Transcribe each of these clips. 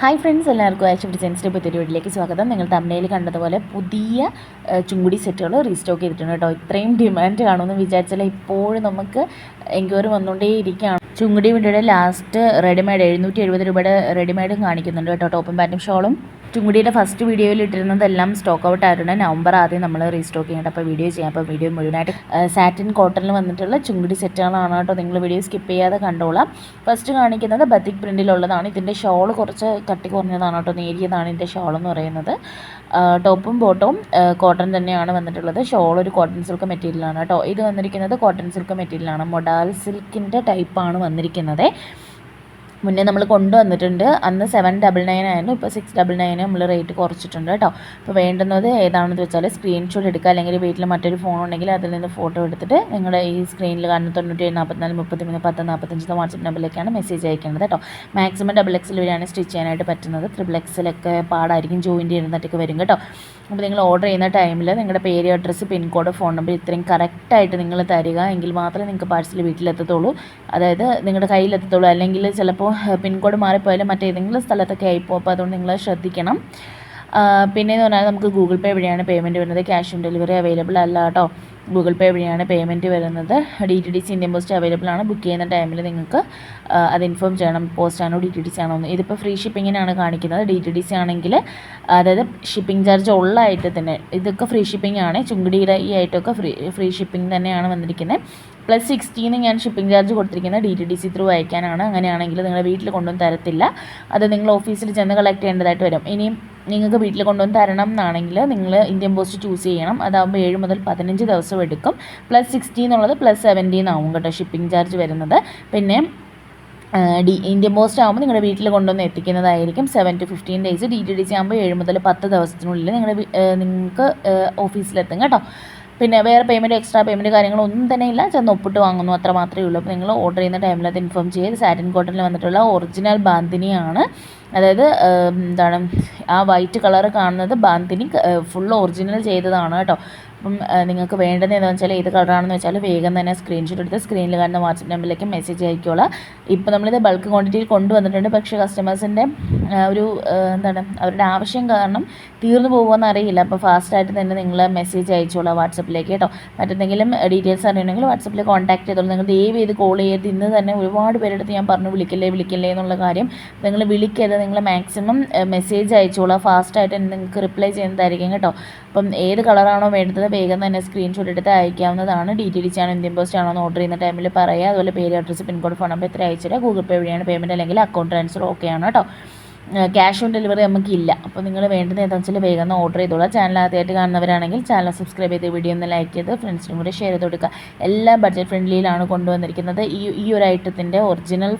Hi friends എല്ലാവർക്കും action ഡിസൈൻസിന്റെ പുതിയൊരു വീട്ടിലേക്ക് സ്വാഗതം. നിങ്ങൾ തമിഴിൽ കണ്ടതുപോലെ പുതിയ ചുങ്കുടി സെറ്റുകൾ റീസ്റ്റോക്ക് ചെയ്തിട്ടുണ്ട് കേട്ടോ. ഇത്രയും ഡിമാൻഡ് കാണുമെന്ന് വിചാരിച്ചാൽ ഇപ്പോഴും നമുക്ക് എൻക്വയറി വന്നുകൊണ്ടേ ഇരിക്കുകയാണ് ചുങ്കുടി വീടിയുടെ ലാസ്റ്റ് റെഡിമെയ്ഡ് എഴുന്നൂറ്റി എഴുപത് രൂപയുടെ റെഡിമെയ്ഡും കാണിക്കുന്നുണ്ട് കേട്ടോ. ടോപ്പും പാന്റും ഷോളും ചുങ്കുടിയുടെ ഫസ്റ്റ് വീഡിയോയിൽ ഇട്ടിരുന്നതെല്ലാം സ്റ്റോക്ക് ഔട്ട് ആയിട്ടുണ്ട് നവംബർ ആദ്യം നമ്മൾ റീസ്റ്റോക്ക് ചെയ്യണം അപ്പോൾ വീഡിയോ ചെയ്യാം. അപ്പോൾ വീഡിയോ മുഴുവനായിട്ട് സാറ്റിൻ കോട്ടണിൽ വന്നിട്ടുള്ള ചുങ്കുടി സെറ്റുകളാണ് കേട്ടോ. നിങ്ങൾ വീഡിയോ സ്കിപ്പ് ചെയ്യാതെ കണ്ടോളാം. ഫസ്റ്റ് കാണിക്കുന്നത് ബത്തിക് പ്രിന്റിലുള്ളതാണ് ഇതിന്റെ ഷോൾ കുറച്ച് കട്ടി കുറഞ്ഞതാണ് കേട്ടോ. നേരിയതാണ് ഇതിന്റെ ഷോൾ എന്ന് പറയുന്നത്. ടോപ്പും ബോട്ടവും കോട്ടൺ തന്നെയാണ് വന്നിട്ടുള്ളത്. ഷോൾ ഒരു കോട്ടൺ സിൽക്ക് മെറ്റീരിയലാണ് കേട്ടോ. ഇത് വന്നിരിക്കുന്നത് കോട്ടൺ സിൽക്ക് മെറ്റീരിയലാണ് മൊഡാൽ സിൽക്കിന്റെ ടൈപ്പാണ് വന്നിരിക്കുന്നത്. മുന്നേ നമ്മൾ കൊണ്ടുവന്നിട്ടുണ്ട്. അന്ന് സെവൻ ഡബിൾ നയൻ ആയിരുന്നു. ഇപ്പോൾ സിക്സ് ഡബിൾ നയൻ നമ്മൾ റേറ്റ് കുറച്ചിട്ടുണ്ട് കേട്ടോ. അപ്പോൾ വേണ്ടുന്നത് ഏതാണെന്ന് വെച്ചാൽ സ്ക്രീൻഷോട്ട് എടുക്കുക. അല്ലെങ്കിൽ വീട്ടിൽ മറ്റൊരു ഫോൺ ഉണ്ടെങ്കിൽ അതിൽ നിന്ന് ഫോട്ടോ എടുത്തിട്ട് നിങ്ങളുടെ ഈ സ്ക്രീനിൽ കാണുന്ന തൊണ്ണൂറ്റി നാൽപ്പത്തിനാല് മുപ്പത്തിമൂന്ന് പത്ത് നാൽപ്പത്തഞ്ച് വാട്സപ്പ് നമ്പറിലേക്കാണ് മെസ്സേജ് അയക്കേണ്ടത് കേട്ടോ. മാക്സിമം ഡബിൾ എക്സിൽ വരെയാണ് സ്റ്റിച്ച് ചെയ്യാനായിട്ട് പറ്റുന്നത് ത്രിബിൾ എക്സിലൊക്കെ പാടായിരിക്കും. ജോയിന്റ് ചെയ്യുന്നതൊക്കെ വരും കേട്ടോ. അപ്പോൾ നിങ്ങൾ ഓർഡർ ചെയ്യുന്ന ടൈമിൽ നിങ്ങളുടെ പേര് അഡ്രസ്സ് പിൻകോഡ് ഫോൺ നമ്പർ ഇത്രയും കറക്റ്റായിട്ട് നിങ്ങൾ തരിക. എങ്കിൽ മാത്രമേ നിങ്ങൾക്ക് പാഴ്സൽ വീട്ടിലെത്തത്തുള്ളൂ. അതായത് നിങ്ങളുടെ കയ്യിലെത്തത്തുള്ളൂ. അല്ലെങ്കിൽ ചിലപ്പോൾ പിൻകോഡ് മാറിപ്പോയാലും മറ്റേതെങ്കിലും സ്ഥലത്തൊക്കെ ആയിപ്പോൾ അപ്പോൾ അതുകൊണ്ട് നിങ്ങൾ ശ്രദ്ധിക്കണം. പിന്നെ പിന്നെയെന്ന് പറഞ്ഞാൽ നമുക്ക് ഗൂഗിൾ പേ വഴിയാണ് പേയ്മെന്റ് വരുന്നത്. ക്യാഷ് ഓൺ ഡെലിവറി അവൈലബിൾ അല്ല കേട്ടോ. ഗൂഗിൾ പേ വഴിയാണ് പേയ്മെന്റ് വരുന്നത്. D T D C Indian post available ആണ്. ബുക്ക് ചെയ്യുന്ന ടൈമിൽ നിങ്ങൾക്ക് അത് ഇൻഫോം ചെയ്യണം. പോസ്റ്റ് ആണോ ഡി ടി ഡി സി ആണോ എന്ന്. ഇതിപ്പോൾ ഫ്രീ ഷിപ്പിങ്ങിനാണ് കാണിക്കുന്നത്. ഡി ടി ഡി സി ആണെങ്കിൽ അതായത് ഷിപ്പിംഗ് ചാർജ് ഉള്ള ആയിട്ട് തന്നെ ഇതൊക്കെ ഫ്രീ ഷിപ്പിംഗ് ആണ്. ചുങ്കുടിയുടെ ഈ ആയിട്ടൊക്കെ ഫ്രീ ഫ്രീ ഷിപ്പിംഗ് തന്നെയാണ് വന്നിരിക്കുന്നത്. പ്ലസ് സിക്സ്റ്റീന് ഞാൻ ഷിപ്പിംഗ് ചാർജ് കൊടുത്തിരിക്കുന്നത് D T D C through അയക്കാനാണ്. അങ്ങനെയാണെങ്കിൽ നിങ്ങളുടെ വീട്ടിൽ കൊണ്ടുവന്ന് തരത്തില്ല. അത് നിങ്ങൾ ഓഫീസിൽ ചെന്ന് കളക്ട് ചെയ്യേണ്ടതായിട്ട് വരും. ഇനിയും നിങ്ങൾക്ക് വീട്ടിൽ കൊണ്ടുവന്ന് തരണം എന്നാണെങ്കിൽ നിങ്ങൾ ഇന്ത്യൻ പോസ്റ്റ് ചൂസ് ചെയ്യണം. അതാകുമ്പോൾ ഏഴ് മുതൽ പതിനഞ്ച് ദിവസം എടുക്കും. പ്ലസ് സിക്സ്റ്റി എന്നുള്ളത് പ്ലസ് സെവന്റീൻ ആവും കേട്ടോ ഷിപ്പിംഗ് ചാർജ് വരുന്നത്. പിന്നെ ഡി ഇന്ത്യൻ പോസ്റ്റ് ആകുമ്പോൾ നിങ്ങളുടെ വീട്ടിൽ കൊണ്ടുവന്ന് എത്തിക്കുന്നതായിരിക്കും. Seven to fifteen days D T D C ആകുമ്പോൾ ഏഴ് മുതൽ പത്ത് ദിവസത്തിനുള്ളിൽ നിങ്ങളുടെ നിങ്ങൾക്ക് ഓഫീസിലെത്തും കേട്ടോ. പിന്നെ വേറെ പേയ്മെന്റ് എക്സ്ട്രാ പേയ്മെന്റ് കാര്യങ്ങളൊന്നും തന്നെ ഇല്ല. ചെന്ന് ഒപ്പിട്ട് വാങ്ങുന്നു അത്ര മാത്രമേ ഉള്ളൂ. അപ്പോൾ നിങ്ങൾ ഓർഡർ ചെയ്യുന്ന ടൈമിൽ അത് ഇൻഫോം ചെയ്ത് സാറ്റിൻ കോട്ടണിൽ വന്നിട്ടുള്ള ഒറിജിനൽ ബാന്തിനിയാണ് അതായത് എന്താണ് ആ വൈറ്റ് കളർ കാണുന്നത് ബാന്തിനി ഫുൾ ഒറിജിനൽ ചെയ്തതാണ് കേട്ടോ. അപ്പം നിങ്ങൾക്ക് വേണ്ടത് എന്താണെന്ന് വെച്ചാൽ ഏത് കളറാണെന്ന് വെച്ചാൽ വേഗം തന്നെ സ്ക്രീൻഷോട്ട് എടുത്ത് സ്ക്രീനിൽ കാണുന്ന വാട്സപ്പ് നമ്പറിലേക്ക് മെസ്സേജ് അയക്കോളാം ഇപ്പോൾ നമ്മളിത് ബൾക്ക് ക്വാണ്ടിറ്റിയിൽ കൊണ്ടുവന്നിട്ടുണ്ട്. പക്ഷേ കസ്റ്റമേഴ്സിന്റെ ഒരു എന്താണ് അവരുടെ ആവശ്യം കാരണം തീർന്നു പോകുമെന്ന് അറിയില്ല. അപ്പോൾ ഫാസ്റ്റായിട്ട് തന്നെ നിങ്ങൾ മെസ്സേജ് അയച്ചോളാം വാട്സപ്പിലേക്ക് കേട്ടോ. മറ്റെന്തെങ്കിലും ഡീറ്റെയിൽസ് അറിയണമെങ്കിൽ വാട്സപ്പിൽ കോൺടാക്ട് ചെയ്തോളൂ. നിങ്ങൾ ദയവ് ചെയ്ത് കോൾ ചെയ്ത് ഇന്ന് തന്നെ ഒരുപാട് പേരെടുത്ത് ഞാൻ പറഞ്ഞു വിളിക്കല്ലേ വിളിക്കല്ലേ എന്നുള്ള കാര്യം നിങ്ങൾ വിളിക്കരുത്. നിങ്ങൾ മാക്സിമം മെസ്സേജ് അയച്ചോളാം. ഫാസ്റ്റായിട്ട് നിങ്ങൾക്ക് റിപ്ലൈ ചെയ്യുന്നതായിരിക്കും കേട്ടോ. അപ്പം ഏത് കളറാണോ വേണ്ടത് വേഗം തന്നെ സ്ക്രീൻഷോട്ട് എടുത്ത് അയക്കാവുന്നതാണ്. ഡീറ്റെയിൽസ് ചാനൽ ഇന്ത്യൻ പോസ്റ്റ് ആണോ ഓർഡർ ചെയ്യുന്ന ടൈമിൽ പറയുക അതുപോലെ പേര് അഡ്രസ്സ് പിൻകോഡ് ഫോൺ നമ്പർ എത്ര അയച്ചിട്ട് ഗൂഗിൾ പേ വഴിയാണ് പേയ്മെന്റ് അല്ലെങ്കിൽ അക്കൗണ്ട് ട്രാൻസ്ഫർ ഓക്കെയാണ് കേട്ടോ. ക്യാഷ് ഓൺ ഡെലിവറി നമുക്കില്ല. അപ്പോൾ നിങ്ങൾ വേണ്ടത് ഏതാ വെച്ചാൽ വേഗം ഓർഡർ ചെയ്തോളാം. ചാനൽ ആദ്യമായിട്ട് കാണുന്നവരാണെങ്കിൽ ചാനൽ സബ്സ്ക്രൈബ് ചെയ്ത് വീഡിയോ ഒന്ന് ലൈക്ക് ചെയ്ത് ഫ്രണ്ട്സിനും കൂടി ഷെയർ ചെയ്ത് കൊടുക്കുക. എല്ലാം ബഡ്ജറ്റ് ഫ്രണ്ട്ലിയിലാണ് കൊണ്ടുവന്നിരിക്കുന്നത്. ഈ ഈ ഒരു ഐറ്റത്തിന്റെ ഒറിജിനൽ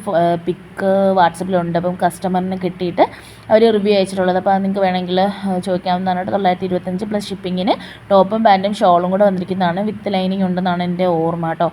പിക്ക് വാട്സപ്പിലുണ്ട്. അപ്പം കസ്റ്റമറിന് കിട്ടിയിട്ട് അവർ റിവ്യൂ അയച്ചിട്ടുള്ളത്. അപ്പോൾ നിങ്ങൾക്ക് വേണമെങ്കിൽ ചോദിക്കാവുന്നതാണ്. തൊള്ളായിരത്തി ഇരുപത്തഞ്ച് പ്ലസ് ഷിപ്പിങ്ങിന് ടോപ്പും പാന്റും ഷോളും കൂടെ വന്നിരിക്കുന്നതാണ്. വിത്ത് ലൈനിങ് ഉണ്ടെന്നാണ് എന്റെ ഓർമ്മ കേട്ടോ.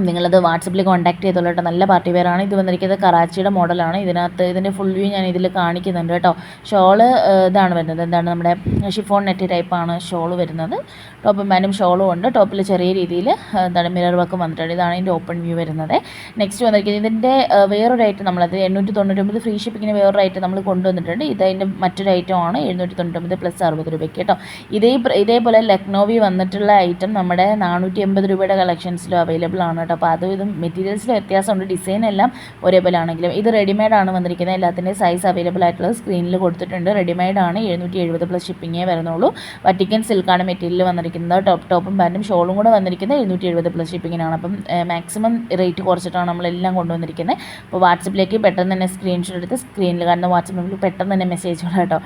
നിങ്ങളത് വാട്സപ്പിൽ കോൺടാക്ട് ചെയ്തോളൂ കേട്ടോ നല്ല പാർട്ടി വെയറാണ് ഇത് വന്നിരിക്കുന്നത് കറാച്ചിയുടെ മോഡലാണ് ഇതിനകത്ത് ഇതിന്റെ ഫുൾ വ്യൂ ഞാൻ ഇതിൽ കാണിക്കുന്നുണ്ട് കേട്ടോ ഷോൾ ഇതാണ് വരുന്നത്. എന്താണ് നമ്മുടെ ഷിഫോൺ നെറ്റ് ടൈപ്പാണ് ഷോൾ വരുന്നത്. ടോപ്പും പാന്റും ഷോളും ഉണ്ട്. ടോപ്പിൽ ചെറിയ രീതിയിൽ എന്താണ് മിറർ വർക്കും വന്നിട്ടുണ്ട്. ഇതാണ് ഇതിന്റെ ഓപ്പൺ വ്യൂ വരുന്നത്. നെക്സ്റ്റ് വന്നിരിക്കുന്നത് ഇതിന്റെ വേറൊരു ഐറ്റം നമ്മളത് എണ്ണൂറ്റി തൊണ്ണൂറ്റൊമ്പത് ഫ്രീ ഷിപ്പിങ്ങിന് വേറൊരു ഐറ്റം നമ്മൾ കൊണ്ടുവന്നിട്ടുണ്ട്. ഇത് അതിന്റെ മറ്റൊരു ഐറ്റമാണ് എഴുന്നൂറ്റി തൊണ്ണൂറ്റൊമ്പത് പ്ലസ് അറുപത് രൂപയ്ക്ക് കേട്ടോ ഇതേ ഇതേപോലെ ലക്നോവി വന്നിട്ടുള്ള ഐറ്റം നമ്മുടെ നാനൂറ്റി എൺപത് രൂപയുടെ കളക്ഷൻസിലും അവൈലബിൾ ആണ് കേട്ടോ. അപ്പോൾ അതും ഇതും മെറ്റീരിയൽസിൽ വ്യത്യാസമുണ്ട്. ഡിസൈൻ എല്ലാം ഒരേപോലെ ആണെങ്കിലും ഇത് റെഡിമെയ്ഡ് ആണ് വന്നിരിക്കുന്നത്. എല്ലാത്തിന്റെ സൈസ് അവൈലബിൾ ആയിട്ടുള്ളത് സ്ക്രീനിൽ കൊടുത്തിട്ടുണ്ട്. റെഡിമെയ്ഡ് ആണ്. എഴുന്നൂറ്റി എഴുപത് പ്ലസ് ഷിപ്പിങ്ങേ വരുന്നുള്ളൂ. വട്ടിക്കൻ സിൽക്കാണ് മെറ്റീരിയൽ വന്നിരിക്കുന്നത്. ടോപ്പ് ടോപ്പും പാന്റും ഷോളും കൂടെ വന്നിരിക്കുന്നത് എഴുന്നൂറ്റി എഴുപത് പ്ലസ് ഷിപ്പിങ്ങിനാണ് അപ്പം മാക്സിമം റേറ്റ് കുറച്ചിട്ടാണ് നമ്മളെല്ലാം കൊണ്ടുവന്നിരിക്കുന്നത്. അപ്പോൾ വാട്സപ്പിലേക്ക് പെട്ടെന്ന് തന്നെ സ്ക്രീൻഷോട്ട് എടുത്ത് സ്ക്രീനിൽ കാണുന്ന വാട്സപ്പ് നമ്പറിൽ പെട്ടെന്ന് തന്നെ മെസ്സേജ് കേട്ടോ.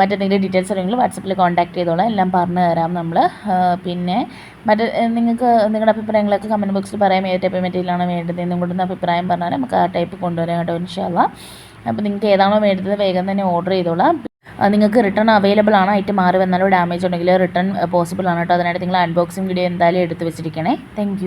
മറ്റെന്തെങ്കിലും ഡീറ്റെയിൽസ് ഉണ്ടെങ്കിൽ വാട്സപ്പിൽ കോൺടാക്ട് ചെയ്തോളാം. എല്ലാം പറഞ്ഞു തരാം നമ്മൾ പിന്നെ മറ്റ് നിങ്ങൾക്ക് നിങ്ങളുടെ അഭിപ്രായങ്ങളൊക്കെ കമന്റ് ബോക്സിൽ പറയാം. ഏത് ടൈപ്പ് മെറ്റീരിയലാണ് വേണ്ടത് എന്നും കൂടെ അഭിപ്രായം പറഞ്ഞാൽ നമുക്ക് ആ ടൈപ്പ് കൊണ്ടുവരാം കേട്ടോ ഇൻഷാല്ല അപ്പോൾ നിങ്ങൾക്ക് ഏതാണോ വേണ്ടത് വേഗം തന്നെ ഓർഡർ ചെയ്തോളാം. നിങ്ങൾക്ക് റിട്ടേൺ അവൈലബിൾ ആണ്. ഐറ്റം മാറി വന്നാലോ ഡാമേജ് ഉണ്ടെങ്കിൽ റിട്ടേൺ പോസിബിൾ ആണ് കേട്ടോ. അതിനായിട്ട് നിങ്ങൾ അൺബോക്സിംഗ് വീഡിയോ എന്തായാലും എടുത്ത് വെച്ചിരിക്കണേ. താങ്ക്